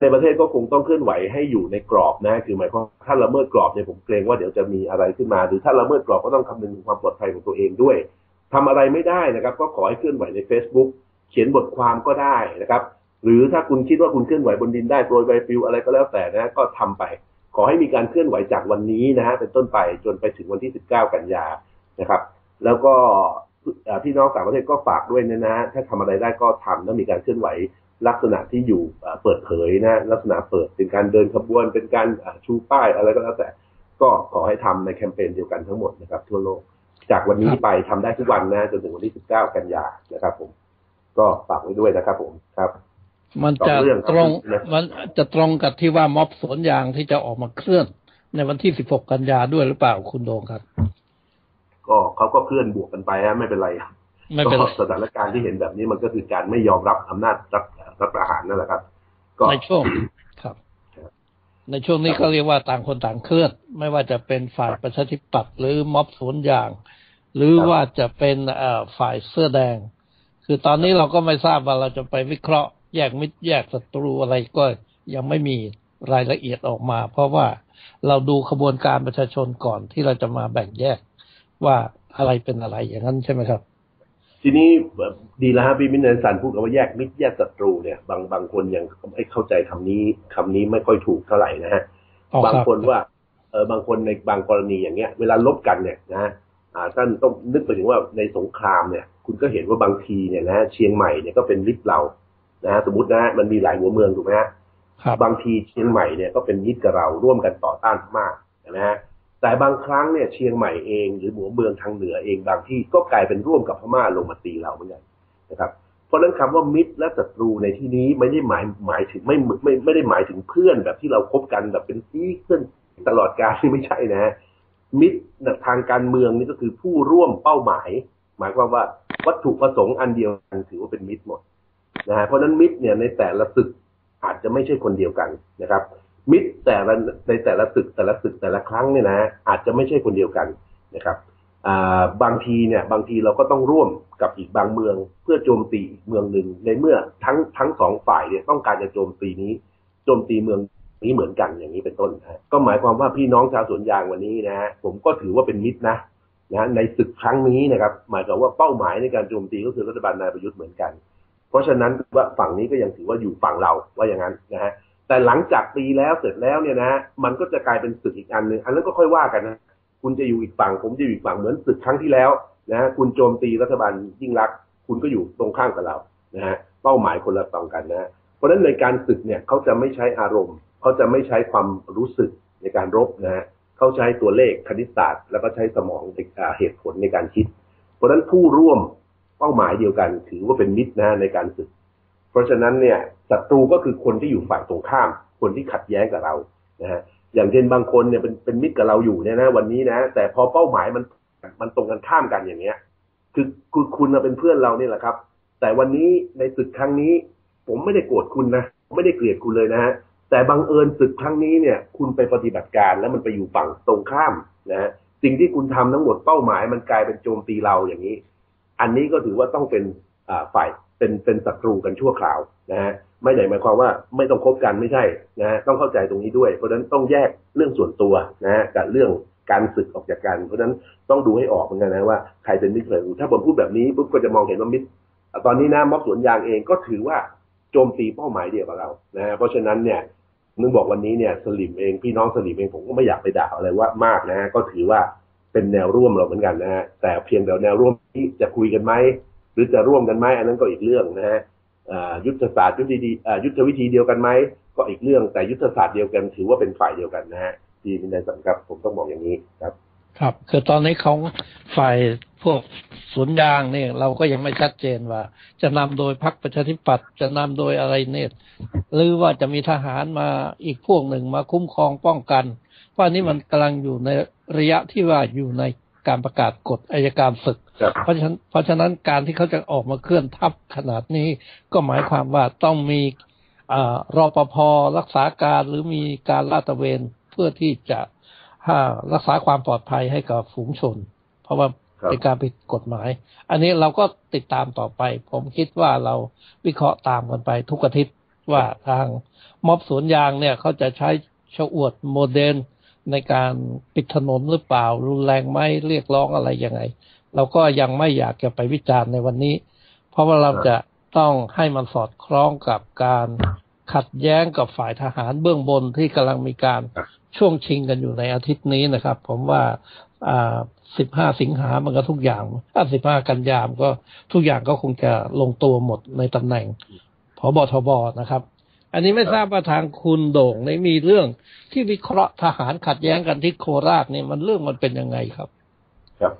ในประเทศก็คงต้องเคลื่อนไหวให้อยู่ในกรอบนะคือหมายความถ้าละเมิดกรอบเนี่ยผมเกรงว่าเดี๋ยวจะมีอะไรขึ้นมา หรือถ้าละเมิดกรอบก็ต้องคำนึงถึงความปลอดภัยของตัวเองด้วยทำอะไรไม่ได้นะครับ ก็ขอให้เคลื่อนไหวใน Facebook เขียนบทความก็ได้นะครับ หรือถ้าคุณคิดว่าคุณเคลื่อนไหวบนดินได้โปรยใบปลิวอะไรก็แล้วแต่นะก็ทำไป ขอให้มีการเคลื่อนไหวจากวันนี้นะฮะเป็นต้นไปจนไปถึงวันที่ 19 กันยานะครับ แล้วก็ พี่น้องต่างประเทศก็ฝากด้วยนะนะถ้าทำอะไรได้ก็ทำแล้วมีการเคลื่อนไหวลักษณะที่อยู่เปิดเผยนะลักษณะเปิดเป็นการเดินขบวน เป็นการชูป้ายอะไรก็แล้วแต่ ก็ขอให้ทำในแคมเปญเดียวกันทั้งหมดนะครับ ทั่วโลก จากวันนี้ไปทำได้ทุกวันนะจนถึงวันที่ 19 กันยานะครับ ผม ก็ฝากไว้ด้วยนะครับ ผมครับมันจะตรงมันจะตรงกับที่ว่าม็อบสวนยางที่จะออกมาเคลื่อน ในวันที่ 16 กันยาด้วยหรือเปล่าคุณโดงครับ ก็เขาก็เคลื่อนบวกกันไปฮะไม่เป็นไรไม่เป็นสถานการณ์ที่เห็นแบบนี้มันก็คือการไม่ยอมรับอำนาจรัฐรัฐประหารนั่นแหละครับ ก็ในช่วงครับ ในช่วงนี้ก็เรียกว่าต่างคนต่างเคลื่อน ไม่ว่าจะเป็นฝ่ายประชาธิปัตย์หรือม็อบสวนยาง หรือว่าจะเป็นฝ่ายเสื้อแดง คือตอนนี้เราก็ไม่ทราบว่าเราจะไปวิเคราะห์แยกมิตรแยกศัตรูอะไรก็ยังไม่มีรายละเอียดออกมา เพราะว่าเราดูขบวนการประชาชนก่อนที่เราจะมาแบ่งแยก ว่าอะไรเป็นอะไรอย่างนั้นใช่ไหมครับ ทีนี้ดีแล้วฮะพี่มินเนสันพูดกับว่าแยกมิตรแยกศัตรูเนี่ยบางบางคนยังไม่เข้าใจคำนี้คำนี้ไม่ค่อยถูกเท่าไหร่นะฮะบางคนว่าเออบางคนในบางกรณีอย่างเงี้ย เวลาลบกันเนี่ยนะอ่าท่านต้องนึกไปถึงว่าในสงครามเนี่ย คุณก็เห็นว่าบางทีเนี่ยนะเชียงใหม่เนี่ยก็เป็นมิตรเรานะฮะสมมตินะมันมีหลายหัวเมืองถูกไหมฮะบางทีเชียงใหม่เนี่ยก็เป็นมิตรกับเราร่วมกันต่อต้านมากนะฮะ แต่บางครั้งเนี่ยเชียงใหม่เอง หรือหัวเมืองทางเหนือเองบางที่ก็กลายเป็นร่วมกับพม่าลงมาตีเราเหมือนกันนะครับ เพราะนั้นคำว่ามิตรและศัตรูในที่นี้ไม่ได้หมายหมายถึงไม่ไม่ไม่ได้หมายถึงเพื่อนแบบที่เราคบกันแบบเป็นซีเพื่อนตลอดกาลที่ไม่ใช่นะมิตรทางการเมืองนี่ก็คือผู้ร่วมเป้าหมาย หมายความว่าวัตถุประสงค์อันเดียวกันถือว่าเป็นมิตรหมดนะฮะเพราะนั้นมิตรเนี่ยในแต่ละศึกอาจจะไม่ใช่คนเดียวกันนะครับ มิตรแต่ละในแต่ละตึกแต่ละตึกแต่ละครั้งเนี่ยนะอาจจะไม่ใช่คนเดียวกันนะครับบางทีเนี่ยบางทีเราก็ต้องร่วมกับอีกบางเมือง เพื่อโจมตีอีกเมืองหนึ่งในเมื่อทั้งทั้งสองฝ่ายเนี่ยต้องการจะโจมตีนี้ โจมตีเมืองนี้เหมือนกันอย่างนี้เป็นต้นนะก็หมายความว่าพี่น้องชาวสวนยางวันนี้นะผมก็ถือว่าเป็นมิตรนะนะในศึกครั้งนี้นะครับ หมายความว่าเป้าหมายในการโจมตีก็คือรัฐบาลนายประยุทธ์เหมือนกัน เพราะฉะนั้นว่าฝั่งนี้ก็ยังถือว่าอยู่ฝั่งเราว่าอย่างนั้นนะฮะ แต่หลังจากตีแล้วเสร็จแล้วเนี่ยนะมันก็จะกลายเป็นศึกอีกอันหนึ่งอันนั้นก็ค่อยว่ากันนะคุณจะอยู่อีกฝั่ง ผมจะอยู่อีกฝั่งเหมือนศึกครั้งที่แล้วนะคุณโจมตีรัฐบาลยิ่งรัก คุณก็อยู่ตรงข้างกับเรานะฮะเป้าหมายคนละตองกันนะเพราะฉะนั้นในการศึกเนี่ยเขาจะไม่ใช้อารมณ์เขาจะไม่ใช้ความรู้สึกในการรบนะฮะเขาใช้ตัวเลขคณิตศาสตร์ แล้วก็ใช้สมองเหตุผลในการคิด เพราะฉะนั้นผู้ร่วมเป้าหมายเดียวกัน ถือว่าเป็นมิตรนะในการศึก เพราะฉะนั้นเนี่ยศัตรูก็คือคนที่อยู่ฝ่ายตรงข้าม คนที่ขัดแย้งกับเรานะฮะอย่างเช่นบางคนเนี่ยเป็นเป็นมิตรกับเราอยู่เนี่ยนะวันนี้นะ แต่พอเป้าหมายมันมันตรงกันข้ามกันอย่างเงี้ย คือคือคุณเป็นเพื่อนเราเนี่ยแหละครับ แต่วันนี้ในศึกครั้งนี้ ผมไม่ได้โกรธคุณนะไม่ได้เกลียดคุณเลยนะฮะแต่บังเอิญศึกครั้งนี้เนี่ย คุณไปปฏิบัติการแล้วมันไปอยู่ฝั่งตรงข้ามนะฮะสิ่งที่คุณทำทั้งหมดเป้าหมาย มันกลายเป็นโจมตีเราอย่างนี้ อันนี้ก็ถือว่าต้องเป็นฝ่าย เป็นเป็นศัตรูกันชั่วคราวนะฮะไม่ได้หมายความว่าไม่ต้องคบกันไม่ใช่นะฮะต้องเข้าใจตรงนี้ด้วย เพราะฉะนั้นต้องแยกเรื่องส่วนตัวนะฮะกับเรื่องการศึกออกจากกัน เพราะฉะนั้นต้องดูให้ออกเหมือนกันนะว่าใครเป็นมิตรใครถ้าผมพูดแบบนี้ปุ๊บก็จะมองเห็นว่ามิตรตอนนี้นะม็อบสวนยางเองก็ถือว่าโจมตีเป้าหมายเดียวกับเรานะฮะเพราะฉะนั้นเนี่ยนึกบอกวันนี้เนี่ยสลิมเองพี่น้องสลิมเองผมก็ไม่อยากไปด่าอะไรว่ามากนะฮะก็ถือว่าเป็นแนวร่วมเราเหมือนกันนะฮะแต่เพียงแต่แนวร่วมที่จะคุยกันไหม รือจะร่วมกันไหมอันนั้นก็อีกเรื่องนะฮะยุทธศาสตร์ยุทธดียุทธวิธีเดียวกันไหมก็อีกเรื่องแต่ยุทธศาสตร์เดียวกันถือว่าเป็นฝ่ายเดียวกันนะฮะที่ในสังกัดผมต้องบอกอย่างนี้ครับ ครับ คือตอนนี้ของฝ่ายพวกสวนยางเนี่ยเราก็ยังไม่ชัดเจนว่า จะนำโดยพรรคประชาธิปัตย์จะนำโดยอะไรเนี่ยหรือว่าจะมีทหารมาอีกพวกหนึ่งมาคุ้มครองป้องกันเพราะนี้มันกำลังอยู่ในระยะที่ว่าอยู่ในการประกาศกฎอายการศึก เพราะฉะนั้นเพราะฉะนั้นการที่เขาจะออกมาเคลื่อนทัพขนาดนี้ก็หมายความว่าต้องมีรอปภรักษาการหรือมีการลาดตระเวนเพื่อที่จะรักษาความปลอดภัยให้กับฝูงชน เพราะว่าเป็นการผิดกฎหมาย อันนี้เราก็ติดตามต่อไป ผมคิดว่าเราวิเคราะห์ตามกันไปทุกอาทิตย์ว่าทางม็อบสวนยางเนี่ยเขาจะใช้ชอวดโมเดลในการปิดถนนหรือเปล่า รุนแรงไหมเรียกร้องอะไรยังไง เราก็ยังไม่อยากจะไปวิจารณ์ในวันนี้ เพราะว่าเราจะต้องให้มันสอดคล้องกับการขัดแย้งกับฝ่ายทหารเบื้องบนที่กำลังมีการช่วงชิงกันอยู่ในอาทิตย์นี้นะครับ ผมว่าอ่าสิบห้าสิงหามันก็ทุกอย่างถ้าสิบห้ากันยามก็ทุกอย่างก็คงจะลงตัวหมดในตำแหน่งพบทบนะครับ อันนี้ไม่ทราบว่าทางคุณโด่งในมีเรื่องที่วิเคราะห์ทหารขัดแย้งกันที่โคราชเนี่ยมันเรื่องมันเป็นยังไงครับ ครับ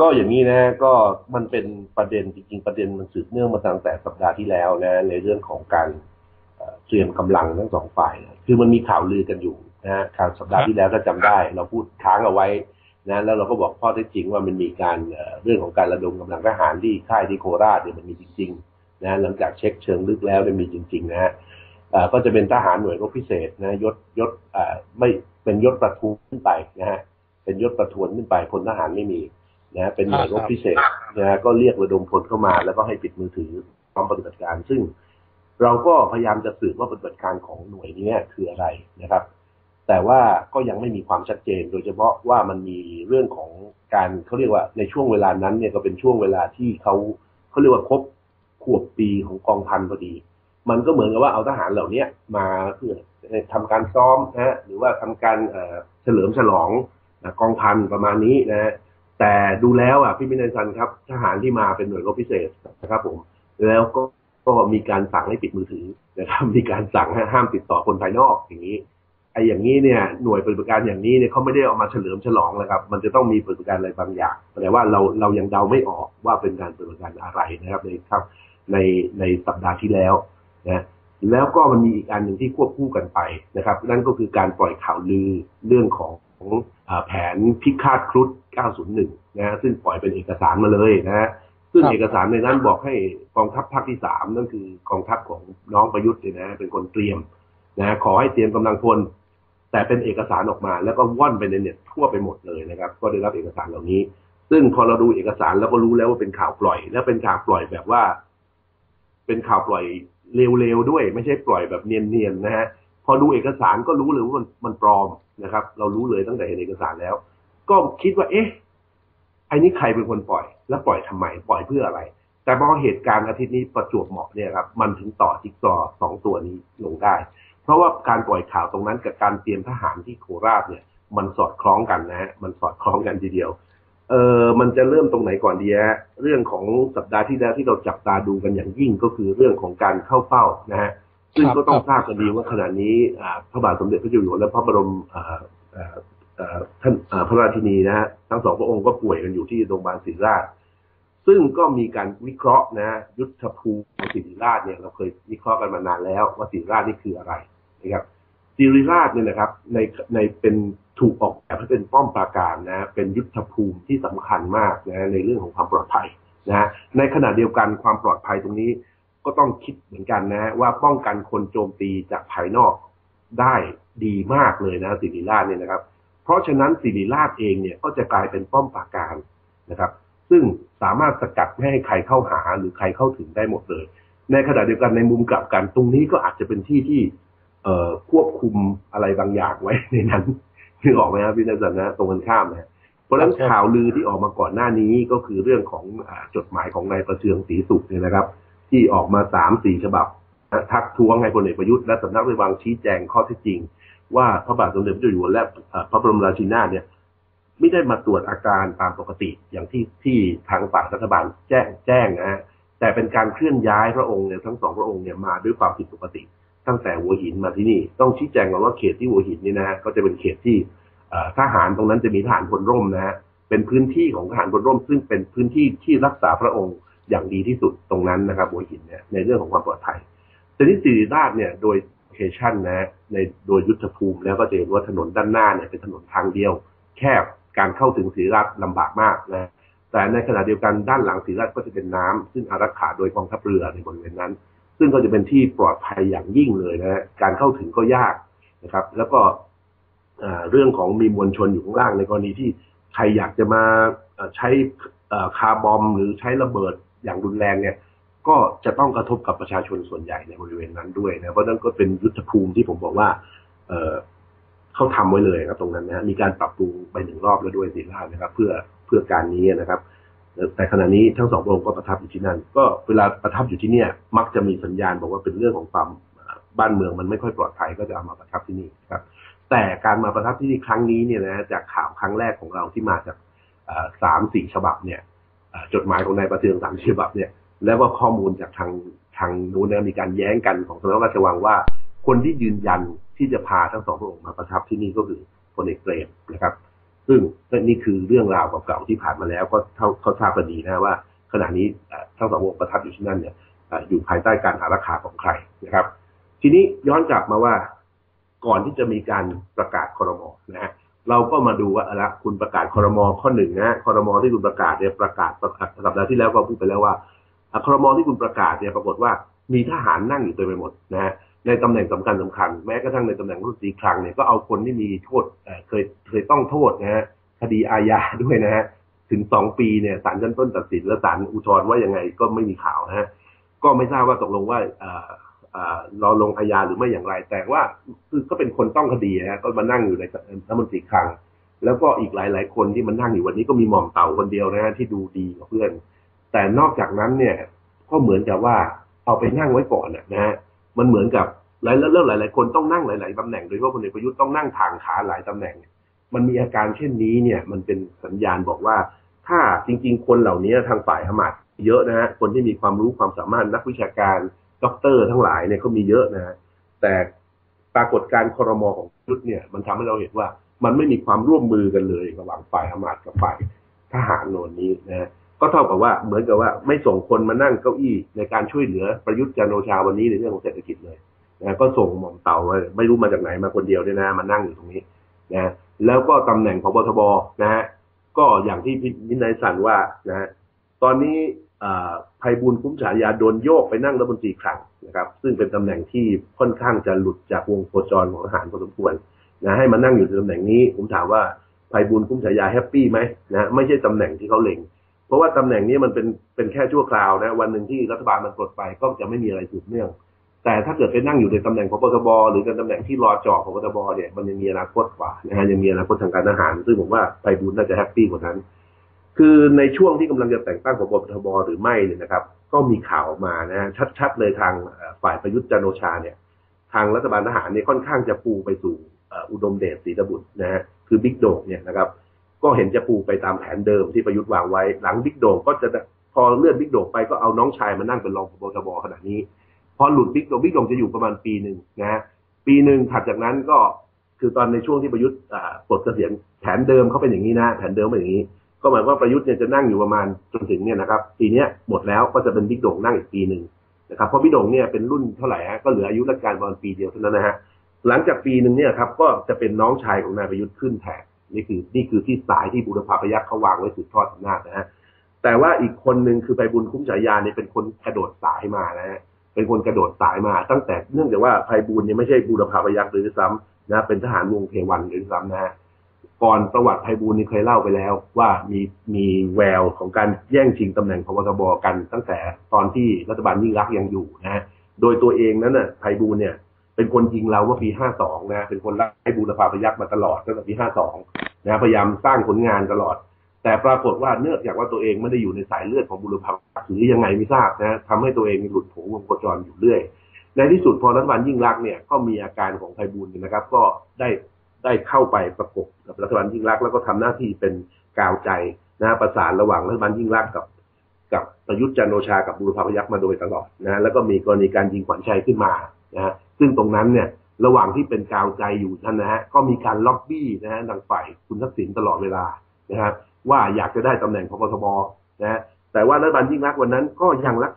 ก็อย่างนี้นะก็มันเป็นประเด็นจริง ๆ ประเด็นมันสืบเนื่องมาตั้งแต่สัปดาห์ที่แล้วนะในเรื่องของการเตรียมกำลังทั้งสองฝ่ายคือมันมีข่าวลือกันอยู่นะฮะข่าวสัปดาห์ที่แล้วถ้าจำได้ เราพูดค้างเอาไว้นะแล้วเราก็บอกข้อเท็จจริงว่ามันมีการเรื่องของการระดมกำลังทหารที่ค่ายที่โคราชเนี่ยมันมีจริงๆนะหลังจากเช็คเชิงลึกแล้วเนี่ยมีจริงๆนะฮะก็จะเป็นทหารหน่วยรบพิเศษนะยศยศไม่เป็นยศประทูขึ้นไปนะฮะเป็นยศประทวนขึ้นไปพลทหารไม่มี นะเป็นหน่วยรบพิเศษนะฮะก็เรียกระดมพลเข้ามา แล้วก็ให้ปิดมือถือพร้อมปฏิบัติการ ซึ่งเราก็พยายามจะสืบว่าปฏิบัติการของหน่วยนี้คืออะไรนะครับ แต่ว่าก็ยังไม่มีความชัดเจน โดยเฉพาะว่ามันมีเรื่องของการเขาเรียกว่าในช่วงเวลานั้นเนี่ยก็เป็นช่วงเวลาที่เขาเขาเรียกว่าครบขวบปีของกองพันพอดี มันก็เหมือนกับว่าเอาทหารเหล่านี้มาเพื่อทำการซ้อมนะหรือว่าทำการเฉลิมฉลองกองพันประมาณนี้นะ แต่ดูแล้วอะพี่มินันซันครับทหารที่มาเป็นหน่วยรบพิเศษนะครับ ผม แล้วก็ก็มีการสั่งให้ปิดมือถือนะครับ มีการสั่งห้ามติดต่อคนภายนอกอย่างนี้ไอ้อย่างนี้เนี่ยหน่วยปฏิบัติการอย่างนี้เนี่ยเขาไม่ได้เอามาเฉลิมฉลองนะครับ มันจะต้องมีปฏิบัติการอะไรบางอย่างแต่ว่าเราเรายังเดาไม่ออกว่าเป็นการปฏิบัติการอะไรนะครับ ในครับในในสัปดาห์ที่แล้วนะแล้วก็มันมีอีกอันหนึ่งที่ควบคู่กันไปนะครับ นั่นก็คือการปล่อยข่าวลือเรื่องของแผนพิฆาตครุฑ 901นะซึ่งปล่อยเป็นเอกสารมาเลยนะฮะซึ่งเอกสารในนั้นบอกให้กองทัพภาคที่สามนั่นคือกองทัพของน้องประยุทธ์เนี่ยนะเป็นคนเตรียมนะขอให้เตรียมกำลังพล แต่เป็นเอกสารออกมา แล้วก็ว่อนไปในเน็ตทั่วไปหมดเลยนะครับ ก็ได้รับเอกสารเหล่านี้ ซึ่งพอเราดูเอกสารแล้วก็รู้แล้วว่าเป็นข่าวปล่อย และเป็นข่าวปล่อยแบบว่า เป็นข่าวปล่อยเร็วๆด้วย ไม่ใช่ปล่อยแบบเนียนๆนะฮะพอดูเอกสารก็รู้เลยว่ามันมันปลอมนะครับ เรารู้เลยตั้งแต่เห็นเอกสารแล้ว ก็คิดว่า เอ๊ะไอ้นี่ใครเป็นคนปล่อย แล้วปล่อยทำไม ปล่อยเพื่ออะไร แต่พอเหตุการณ์อาทิตย์นี้ประจวบเหมาะเนี่ยครับ มันถึงต่อจิ๊กซอสองตัวนี้ลงได้ เพราะว่าการปล่อยข่าวตรงนั้นกับการเตรียมทหารที่โคราชเนี่ย มันสอดคล้องกันนะฮะ มันสอดคล้องกันทีเดียว เออมันจะเริ่มตรงไหนก่อนดีฮะ เรื่องของสัปดาห์ที่แล้วที่เราจับตาดูกันอย่างยิ่งก็คือเรื่องของการเข้าเฝ้านะฮะ ซึ่งก็ต้องทราบกันดีว่าขณะนี้พระบาทสมเด็จพระเจ้าอยู่หัวและพระบรม ท่านพระราชินีนะฮะทั้งสองพระองค์ก็ป่วยกันอยู่ที่โรงพยาบาลศิริราช ซึ่งก็มีการวิเคราะห์นะ ยุทธภูมิศิริราชเนี่ยเราเคยวิเคราะห์กันมานานแล้ว ว่าศิริราชนี่คืออะไรนะครับศิริราชเนี่ยนะครับในในเป็นถูกออกแบบให้เป็นป้อมปราการนะเป็นยุทธภูมิที่สำคัญมากนะในเรื่องของความปลอดภัยนะในขณะเดียวกันความปลอดภัยตรงนี้ก็ต้องคิดเหมือนกันนะว่าป้องกันคนโจมตีจากภายนอกได้ดีมากเลยนะศิริราชเนี่ยนะครับ เพราะฉะนั้นศิริราชเองเนี่ยก็จะกลายเป็นป้อมปราการนะครับ ซึ่งสามารถสกัดไม่ให้ใครเข้าหาหรือใครเข้าถึงได้หมดเลย ในขณะเดียวกันในมุมกลับกันตรงนี้ก็อาจจะเป็นที่ที่ควบคุมอะไรบางอย่างไว้ในนั้นคือออกไหมครับพี่นันนะตรงกันข้ามนะเพราะฉะนั้นข่าวลือที่ออกมาก่อนหน้านี้ก็คือเรื่องของอจดหมายของนายประเชืองศรีสุขเนี่ยนะครับ ที่ออกมาสามสี่ฉบับทักท้วงให้พลเอกประยุทธ์และสำนักนายวังชี้แจงข้อเท็จจริง ว่าพระบาทสมเด็จพระเจ้าอยู่หัวและพระบรมราชินีเนี่ยไม่ได้มาตรวจอาการตามปกติอย่างที่ที่ทางฝ่ายรัฐบาลแจ้งแจ้งนะฮะแต่เป็นการเคลื่อนย้ายพระองค์เนี่ยทั้งสองพระองค์เนี่ยมาด้วยความผิดปกติ ตั้งแต่หัวหินมาที่นี่ ต้องชี้แจงก่อนว่าเขตที่หัวหินนี่นะฮะก็จะเป็นเขตที่ทหารตรงนั้นจะมีทหารพลร่มนะฮะเป็นพื้นที่ของทหารพลร่ม ซึ่งเป็นพื้นที่ที่รักษาพระองค์อย่างดีที่สุดตรงนั้นนะครับหัวหินเนี่ยในเรื่องของความปลอดภัยแต่ที่สิริราชเนี่ยโดย เคชันนะในโดยยุทธภูมิแล้วก็จะเห็นว่าถนนด้านหน้าเนี่ยเป็นถนนทางเดียว แคบการเข้าถึงสิริราชลำบากมากนะแต่ในขณะเดียวกันด้านหลังสิริราชก็จะเป็นน้ำซึ่งอารักขาโดยกองทัพเรือในบริเวณนั้น ซึ่งก็จะเป็นที่ปลอดภัยอย่างยิ่งเลยนะการเข้าถึงก็ยากนะครับ แล้วก็เรื่องของมีมวลชนอยู่ข้างล่างในกรณีที่ใครอยากจะมาใช้คาร์บอมหรือใช้ระเบิดอย่างรุนแรงเนี่ย ก็จะต้องกระทบกับประชาชนส่วนใหญ่ในบริเวณนั้นด้วยนะเพราะนั้นก็เป็นยุทธภูมิที่ผมบอกว่าเออเขาทำไว้เลยครับตรงนั้นนะมีการปรับปรุงไปหนึ่งรอบแล้วด้วยสีรานะครับ เพื่อเพื่อการนี้นะครับแต่ขณะนี้ทั้งสององค์ก็ประทับอยู่ที่นั่น ก็เวลาประทับอยู่ที่เนี่ย มักจะมีสัญญาณบอกว่าเป็นเรื่องของความบ้านเมืองมันไม่ค่อยปลอดภัยก็จะเอามาประทับที่นี่ครับ แต่การมาประทับที่นี่ครั้งนี้เนี่ยนะจากข่าวครั้งแรกของเราที่มาจากสามสี่ฉบับเนี่ยจดหมายของนายประเทืองสามฉบับเนี่ย แล้วก็ข้อมูลจากทางทางนู้นนะมีการแย้งกันของสำนักราชวังว่า คนที่ยืนยันที่จะพาทั้งสองพระองค์มาประทับที่นี่ก็คือพลเอกเปรมนะครับ ซึ่งนี่คือเรื่องราวเก่าๆที่ผ่านมาแล้ว ก็เขาเขาทราบกันดีนะว่า ขณะนี้ทั้งสององค์ประทับอยู่ที่นั่นเนี่ยอยู่ภายใต้การอารักขาของใครนะครับ ทีนี้ย้อนกลับมาว่าก่อนที่จะมีการประกาศคอรมอนะฮะเราก็มาดูว่าละคุณประกาศคอรมอข้อหนึ่งนะคอรมอที่คุณประกาศเนี่ยประกาศสัปดาห์ที่แล้วก็พูดไปแล้วว่า ครมอที่คุณประกาศเนี่ยปรากฏว่ามีทหารนั่งอยู่เต็มไปหมดนะฮะในตำแหน่งสำคัญสำคัญแม้กระทั่งในตำแหน่งรุ่นสีครังเนี่ยก็เอาคนที่มีโทษเคยเคยต้องโทษนะฮะคดีอาญาด้วยนะฮะถึงสองปีเนี่ยศาลชั้นต้นตัดสินแล้วศาลอุทธรณ์ว่ายังไงก็ไม่มีข่าวนะฮะก็ไม่ทราบว่าตกลงว่ารอลงอาญาหรือไม่อย่างไร แต่ว่าคือก็เป็นคนต้องคดีนะก็มานั่งอยู่ในรัฐมนตรีคลัง แล้วก็อีกหลาย ๆ คนที่มานั่งอยู่วันนี้ก็มีหม่อมเต่าคนเดียวนะฮะที่ดูดีกว่าเพื่อน แต่นอกจากนั้นเนี่ย ก็เหมือนกับว่าเอาไปนั่งไว้ก่อนนะฮะมันเหมือนกับหลายเรื่องหลาย ๆ คนต้องนั่งหลาย ๆตำแหน่งโดยเฉพาะพลเอกประยุทธ์ต้องนั่งทางขาหลายตำแหน่ง มันมีอาการเช่นนี้เนี่ย มันเป็นสัญญาณบอกว่า ถ้าจริง ๆ คนเหล่านี้ทางฝ่ายฮมาดเยอะนะฮะคนที่มีความรู้ความสามารถนักวิชาการด็อกเตอร์ทั้งหลายเนี่ยเขามีเยอะนะฮะแต่ปรากฏการคอรมอของยุทธเนี่ย มันทำให้เราเห็นว่ามันไม่มีความร่วมมือกันเลยระหว่างฝ่ายฮมาดกับฝ่ายทหารโนนนี้นะ ก็เท่ากับว่าเหมือนกับว่าไม่ส่งคนมานั่งเก้าอี้ในการช่วยเหลือประยุทธ์จันโอชาวันนี้ในเรื่องของเศรษฐกิจเลยนะก็ส่งหม่อมเต่าไม่รู้มาจากไหนมาคนเดียวเนี่ยนะมานั่งอยู่ตรงนี้นะแล้วก็ตำแหน่งของบทบนะฮะก็อย่างที่พี่นายสันว่านะตอนนี้ภัยบุญคุ้มฉายาโดนโยกไปนั่งรัฐมนตรีคลังนะครับ ซึ่งเป็นตำแหน่งที่ค่อนข้างจะหลุดจากวงโคจรของทหารพอสมควรนะให้มานั่งอยู่ในตำแหน่งนี้ ผมถามว่าภัยบุญคุ้มฉายาแฮปปี้ไหมนะไม่ใช่ตำแหน่งที่เขาเล็ง เพราะว่าตำแหน่งนี้มันเป็นเป็นแค่ชั่วคราวนะวันหนึ่งที่รัฐบาลมันปลดไปก็จะไม่มีอะไรสืบเนื่อง แต่ถ้าเกิดไปนั่งอยู่ในตำแหน่งของปทบหรือในตำแหน่งที่รอจ่อของปทบเนี่ยมันยังมีอนาคตกว่านะฮะยังมีอนาคตทางการทหาร ซึ่งผมว่าภัยบุญน่าจะแฮปปี้กว่านั้น คือในช่วงที่กำลังจะแต่งตั้งของปทบหรือไม่เนี่ยนะครับ ก็มีข่าวออกมานะชัดๆเลยทางฝ่ายประยุทธ์จันโอชาเนี่ย ทางรัฐบาลทหารเนี่ยค่อนข้างจะปูไปสู่อุดมเดชศรีตบุตรนะฮะคือบิ๊กโดงเนี่ยนะครับ ก็เห็นจะปูไปตามแผนเดิมที่ประยุทธ์วางไว้ หลังบิ๊กโดงก็จะพอเลื่อนบิ๊กโดงไปก็เอาน้องชายมานั่งเป็นรองพบทบขณะนี้ พอหลุดบิ๊กโดงบิ๊กโดงจะอยู่ประมาณปีหนึ่งนะฮะปีหนึ่งถัดจากนั้นก็คือตอนในช่วงที่ประยุทธ์ปลดเกษียณแผนเดิมเขาเป็นอย่างนี้นะ แผนเดิมเป็นอย่างนี้ ก็หมายว่าประยุทธ์เนี่ยจะนั่งอยู่ประมาณจนถึงเนี่ยนะครับปีนี้หมดแล้วก็จะเป็นบิ๊กโด่งนั่งอีกปีหนึ่งนะครับเพราะบิ๊กโด่งเนี่ยเป็นรุ่นเท่าไหร่ฮะก็เหลืออายุราชการประมาณปีเดียวเท่านั้นนะฮะหลังจากปีหนึ่งเนี่ยครับก็จะเป็นน้องชายของนายประยุทธ์ขึ้นแทน นี่คือนี่คือที่สายที่บุรพาพยัคฆ์เขาวางไว้สืบทอดอำนาจนะฮะแต่ว่าอีกคนหนึ่งคือไปบุญคุ้มฉายาเนี่ยเป็นคนกระโดดสายมานะฮะเป็นคนกระโดดสายมา ตั้งแต่เนื่องจากว่าไพบูลเนี่ยไม่ใช่บุรพาพยัคฆ์หรือซ้ำนะเป็นทหารวงเทวันหรือซ้ำนะฮะก่อนประวัติไพบูลนี่เคยเล่าไปแล้ว ว่ามีมีแววของการแย่งชิงตำแหน่งพบทบกัน ตั้งแต่ตอนที่รัฐบาลยิ่งรักยังอยู่นะฮะโดยตัวเองนั้นน่ะไพบูลเนี่ย เป็นคนยิงเราว่าปีห้าสองนะ เป็นคนรักไพบูลภาพยักษ์มาตลอดตั้งแต่ปีห้าสองนะพยายามสร้างผลงานตลอด แต่ปรากฏว่าเนื่องจากว่าตัวเองไม่ได้อยู่ในสายเลือดของบุรพาหรือยังไงไม่ทราบนะทำให้ตัวเองหลุดโผวงโคจรอยู่เรื่อย ในที่สุดพอรัฐบาลยิ่งรักเนี่ยก็มีอาการของไพบูลนะครับ ก็ได้ได้เข้าไปประกบกับรัฐบาลยิ่งรักแล้วก็ทำหน้าที่เป็นกาวใจนะประสานระหว่างรัฐบาลยิ่งรักกับกับประยุทธ์จันโอชากับบุรพาพยักษ์มาโดยตลอดนะแล้วก็มีกรณีการยิงขวัญชัยขึ้นมานะ ซึ่งตรงนั้นเนี่ยระหว่างที่เป็นกาวใจอยู่ท่านนะฮะก็มีการล็อบบี้นะฮะทางฝ่ายคุณทักษิณตลอดเวลานะครับว่าอยากจะได้ตำแหน่งพบทบนะฮะแต่ว่ารัฐบาลยิ่งรักวันนั้นก็ยังรัก